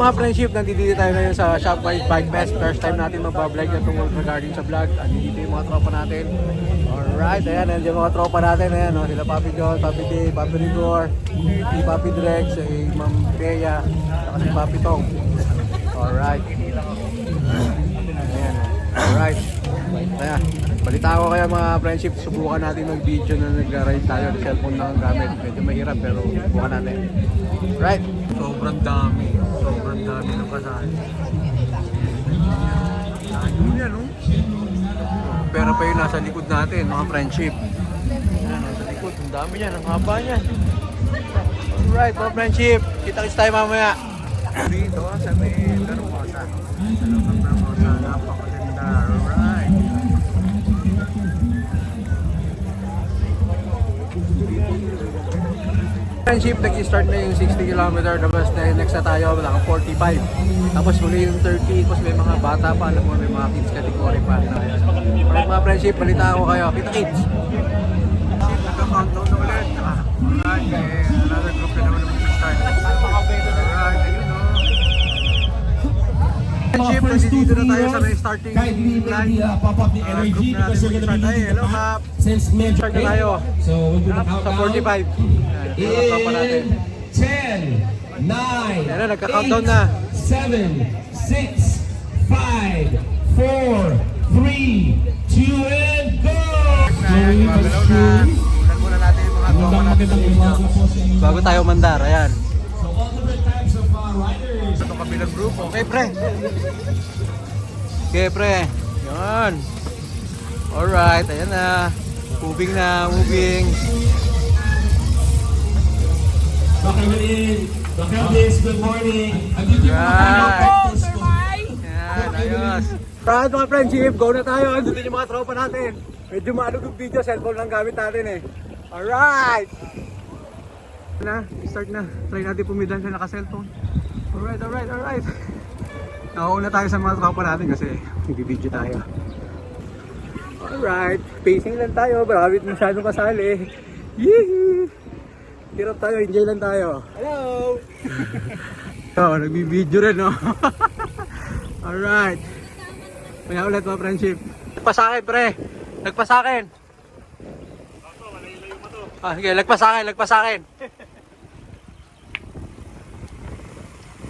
Mga friendship, nandito tayo ngayon sa Shopwise Bike Fest. First time natin magbablog na tungkol regarding sa vlog. Andito yung mga tropa natin. Alright, ayan, nandiyan mga tropa natin. Ayan, no? sila Papi John, Papi D, Papi Rigor, si Papi Drex, si Ma'am Bea, saka si Papi Tong. Alright. Ayan, alright. Kaya, balita ko kaya mga friendship, subukan natin mag-video na nagra-ride tayo. Cellphone lang ang gamit. Medyo mahirap pero subukan natin. Right. Sobrang dami. Dami ng kasali. Ayun yan, no? Pero pa yung nasa likod natin, mga friendship. Yan, nasa likod. Ang dami yan. Ang haba niyan. Alright, mga friendship. Kita-kits tayo mamaya. Dito, sa may Darumosa. Darumosa. Napakaganda. Alright. Friendship, nag-start na yung 60 km, tapos na next na tayo, wala kang 45. Tapos muli yung 30, tapos may mga bata pa, alam mo, may mga kids category pa. Yun. Alright mga friendship, balita ko kayo. Kita kids! Nagka-countdown na ulit. Ah, Alright, eh, another group na naman ang start Alright, ayun o. Friendship, nandito na tayo sa may starting line. uh, pop up the energy group na because natin mag-start. be Ay, hello, Hap. since mid Start na tayo. So we'll do the Sa countdown. 45. In 10, 9, Yan na, nagka-countdown na. 7, 6, 5, 4, 3, 2, and go! Magandang magandang umaga po sa inyo. Bago tayo mandar, ayan. So all different types of uh, riders. Ito kabilang group. Okay, pre. Okay, pre. Yan. Alright, ayan na. Moving na, moving. Bakarin, Bakaldis, good morning. Andito yung mga ko. Yan, ayos. Right, mga friendship, go na tayo. Andito yung mga tropa natin. Medyo maalog yung video, cellphone lang gamit natin eh. Alright! Na, start na. Try natin pumidan sa naka-cellphone. Alright, alright, alright. Nakauna tayo sa mga tropa natin kasi nag-video tayo. Alright, pacing lang tayo. Marami masyadong kasali. Yee! Hirap tayo, enjoy lang tayo. Hello! Oo, nagbibideo rin, no? Alright. Kaya ulit mga friendship. Lagpas sa akin, pre. Lagpas sa akin. Ah, sige, lagpas sa akin, lagpas sa akin.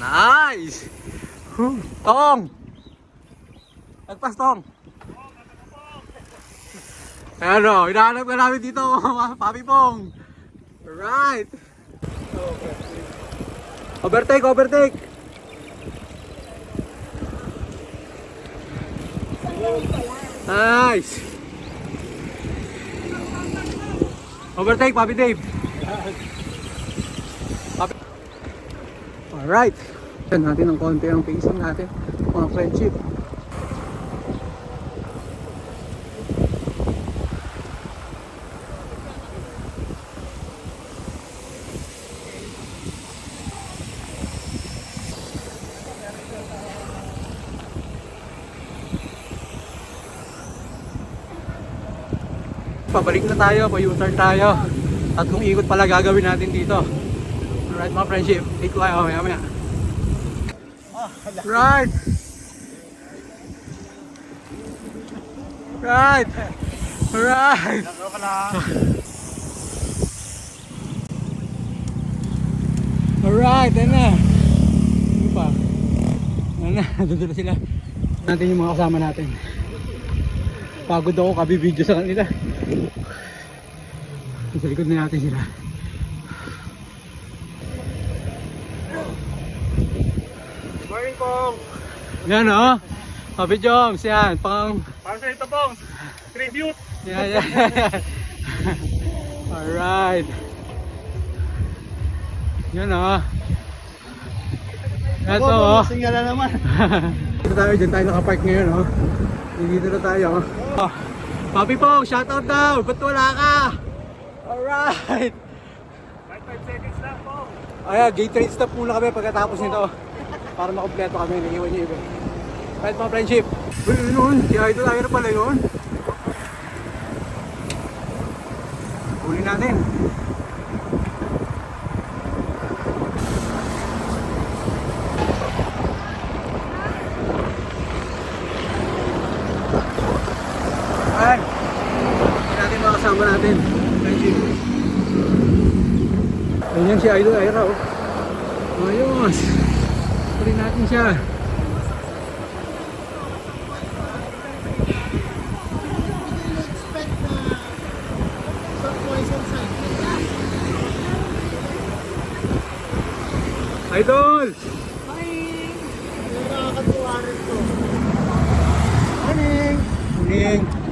Nice! Huh. Tong! Lagpas, Tong! Ano, hinahanap ka namin dito, Papi Pong! Alright! Overtake, overtake! Nice! Overtake, Papi Dave! Papi... Alright! Yan natin ng konti ang pacing natin, mga friendship. Pabalik na tayo, pa-U-turn tayo. Tatlong ikot pala gagawin natin dito. Alright mga friendship, take ko kayo maya maya. Right! Right! Alright! Alright, yan na. Ano pa? Ano na, doon sila. Natin yung mga kasama natin. Pagod ako kabibidyo sa kanila. Sa likod na natin sila. Morning pong! Yan o. Oh. Papi Joms, yan. Pang... Para sa ito pong! Tribute! Yan, yan. Alright. Yan o. Oh. Ito o. Oh. Singa na naman! Dito tayo, dyan tayo nakapark ngayon o. Oh. Dito na tayo. Oh. Papi Pong, shoutout daw. Ba't wala ka? Alright. 5 seconds lang pong! Ayan, gate trade stop muna kami pagkatapos nito. Para makompleto kami, naiiwan niyo iba. Right mga friendship. Uy, yun yun. Si Idol Air pala yun. Huli natin. si Idol Ira oh. Ayos. Tuloy natin siya. Idol! Morning! Morning!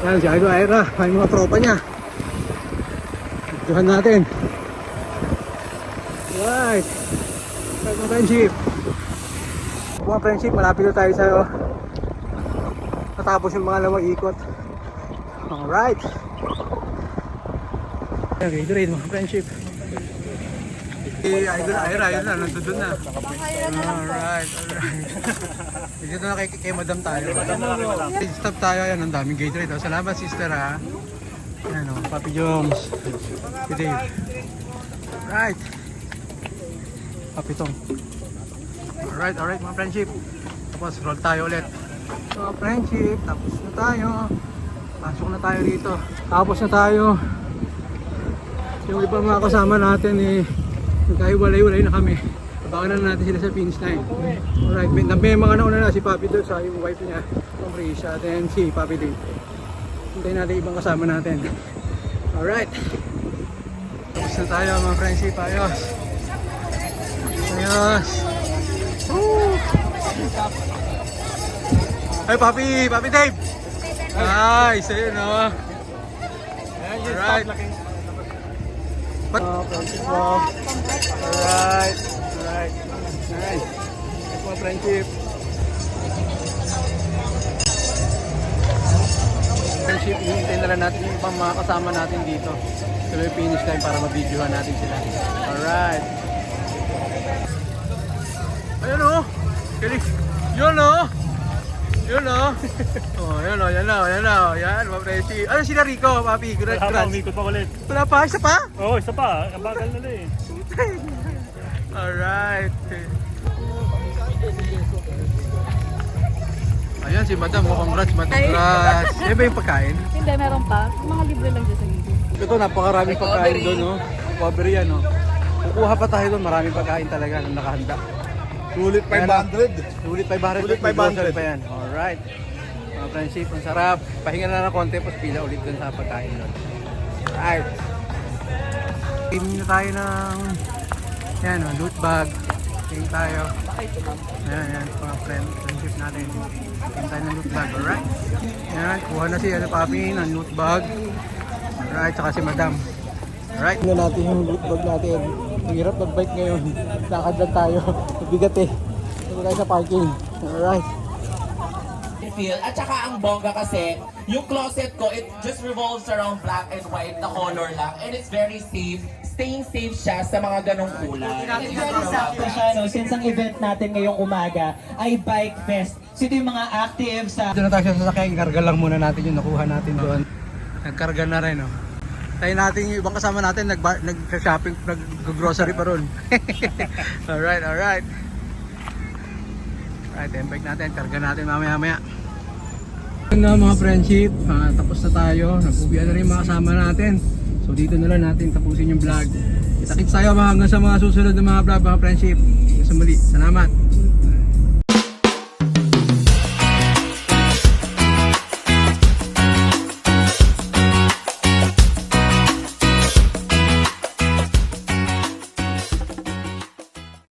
Yan si Idol Ira, may mga tropa niya. Tuhan natin. Right. Right mga friendship. Mga friendship, malapit na tayo sa'yo. Natapos yung mga lamang ikot. Alright. Ito rin mga friendship. Eh, Idol Ira, yun na, nandun doon na. Alright, alright. Dito na kay, kay Madam tayo. Stop tayo, yan, ang daming Gatorade. Oh. Salamat sister ha. Yan o, Papi Joms. Si Dave. Alright. Papi Tong. Alright, alright mga friendship. Tapos roll tayo ulit. So friendship, tapos na tayo. Pasok na tayo dito. Tapos na tayo. Yung iba mga kasama natin eh, nagkahiwalay-walay na kami. Abangan na natin sila sa finish line. Alright, may, may mga nauna na si Papi doon sa yung wife niya, yung Risha, then si Papi Dave. Hintayin natin ibang kasama natin. Alright. Tapos na tayo mga friendship, ayos. Ayos. Woo! Ay, Papi! Papi Dave! Nice! Ayun o. Alright. But, uh, friendship mo. Alright. Alright. Nice. Mga friendship. Friendship, hintayin na lang natin yung ibang mga kasama natin dito. Tuloy finish line para mabidyohan natin sila. Alright. Ayun o. Felix. Yun o. Yun o. Oh, yun o. Yan o. Yan o. Yan, friendship. Ano sila Rico, papi? Congrats. Wala pa, umikot pa ulit. Wala pa? Isa pa? Oo, isa pa. Ang bagal na eh. Alright. Ayan si Madam, oh, congrats, Madam. Congrats. Yan ba yung pagkain? Hindi, meron pa. Mga libre lang dyan sa gilid. Ito, napakaraming pagkain doon, no? Recovery yan, no? Kukuha pa tayo doon, maraming pagkain talaga na nakahanda. Sulit 500. Sulit 500. Sulit may 500. grocery pa yan. Alright. Mga friendship, ang sarap. Pahinga na ng konti, tapos pila ulit doon sa pagkain doon. Alright. Team na tayo ng yan, oh, loot bag. Team tayo. Ayan, yan, mga friend, friendship natin. Team tayo ng loot bag, alright? Yan, kuha na si ano, Papi ng loot bag. Alright, tsaka si Madam. Alright. Tingnan natin yung loot bag natin. Ang hirap mag-bike ngayon. Lakad lang tayo. Mabigat eh. Ito tayo sa parking. Alright. feel. At saka ang bongga kasi, yung closet ko, it just revolves around black and white na color lang. And it's very safe. Staying safe siya sa mga ganong kulay. Sakto siya, no? Since ang event natin ngayong umaga ay Bike Fest. So ito yung mga active sa Dito na tayo sa sasakyan. Karga lang muna natin yung nakuha natin doon. Nagkarga na rin, oh. Tayo natin yung ibang kasama natin nag nag-shopping, nag-grocery pa ron. alright, alright. Alright, yung bike natin, karga natin mamaya-maya. Na mga friendship, ah, tapos na tayo. Nagpubian na rin mga kasama natin. So dito na lang natin tapusin yung vlog. Kita-kits tayo mga hanggang sa mga susunod na mga vlog mga friendship. Hanggang sa muli. Salamat.